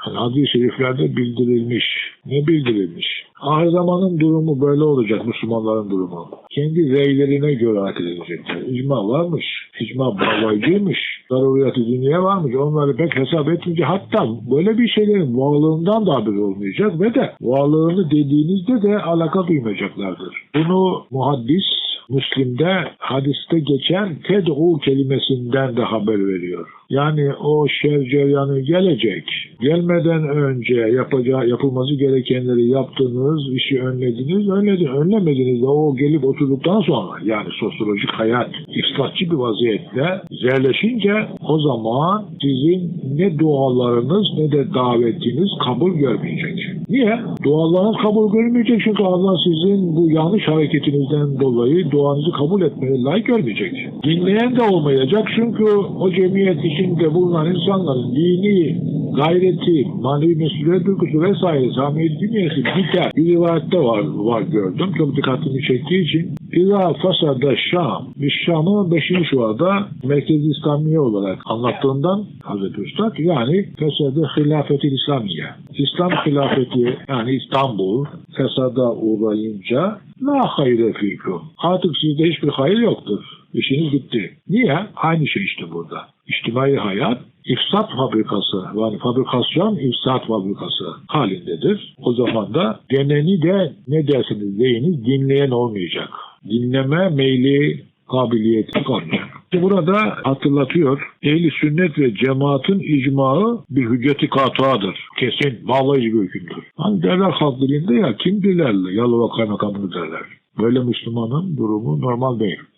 Hadis-i şeriflerde bildirilmiş. Ne bildirilmiş? Ahir zamanın durumu böyle olacak Müslümanların durumu. Kendi reylerine göre hareket edecekler. İcma varmış. İcma bağlayıcıymış. Zaruriyatı dünya varmış. Onları pek hesap etmeyecek. Hatta böyle bir şeylerin varlığından da haberi olmayacak ve de varlığını dediğinizde de alaka duymayacaklardır. Bunu muhaddis Müslim'de hadiste geçen ted'u kelimesinden de haber veriyor. Yani o şer cereyanı gelecek. Gelmeden önce yapacağı, yapılması gerekenleri yaptınız, işi önlediniz, önledi, önlemediniz de o gelip oturduktan sonra yani sosyolojik hayat ifsatçı bir vaziyette yerleşince o zaman sizin ne dualarınız ne de davetiniz kabul görmeyecek. Niye? Dualarınız kabul görmeyecek çünkü Allah sizin bu yanlış hareketinizden dolayı duanızı kabul etmeye layık görmeyecek. Dinleyen de olmayacak çünkü o cemiyet içinde bulunan insanların dini gayreti, manevi mesuliyet duygusu vesaire samiyet dünyası biter. Bir rivayette var, var gördüm. Çok dikkatimi çektiği için. İza fasada Şam. Biz Şam'ı 5. şuada Merkezi İslamiye olarak anlattığından Hazreti Üstad yani fesede hilafeti İslamiye. İslam hilafeti yani İstanbul fesada uğrayınca la hayre fikum. Artık sizde hiçbir hayır yoktur. İşiniz bitti. Niye? Aynı şey işte burada. İçtimai hayat ifsat fabrikası yani fabrikasyon ifsat fabrikası halindedir. O zaman da deneni de ne dersiniz deyiniz dinleyen olmayacak. Dinleme meyli kabiliyeti kalmayacak. Burada hatırlatıyor. Ehli sünnet ve cemaatin icmağı bir hücceti katuadır. Kesin bağlayıcı bir hükümdür. Hani derler halk dilinde ya kim dilerle Yalova kaymakamını derler. Böyle Müslümanın durumu normal değil.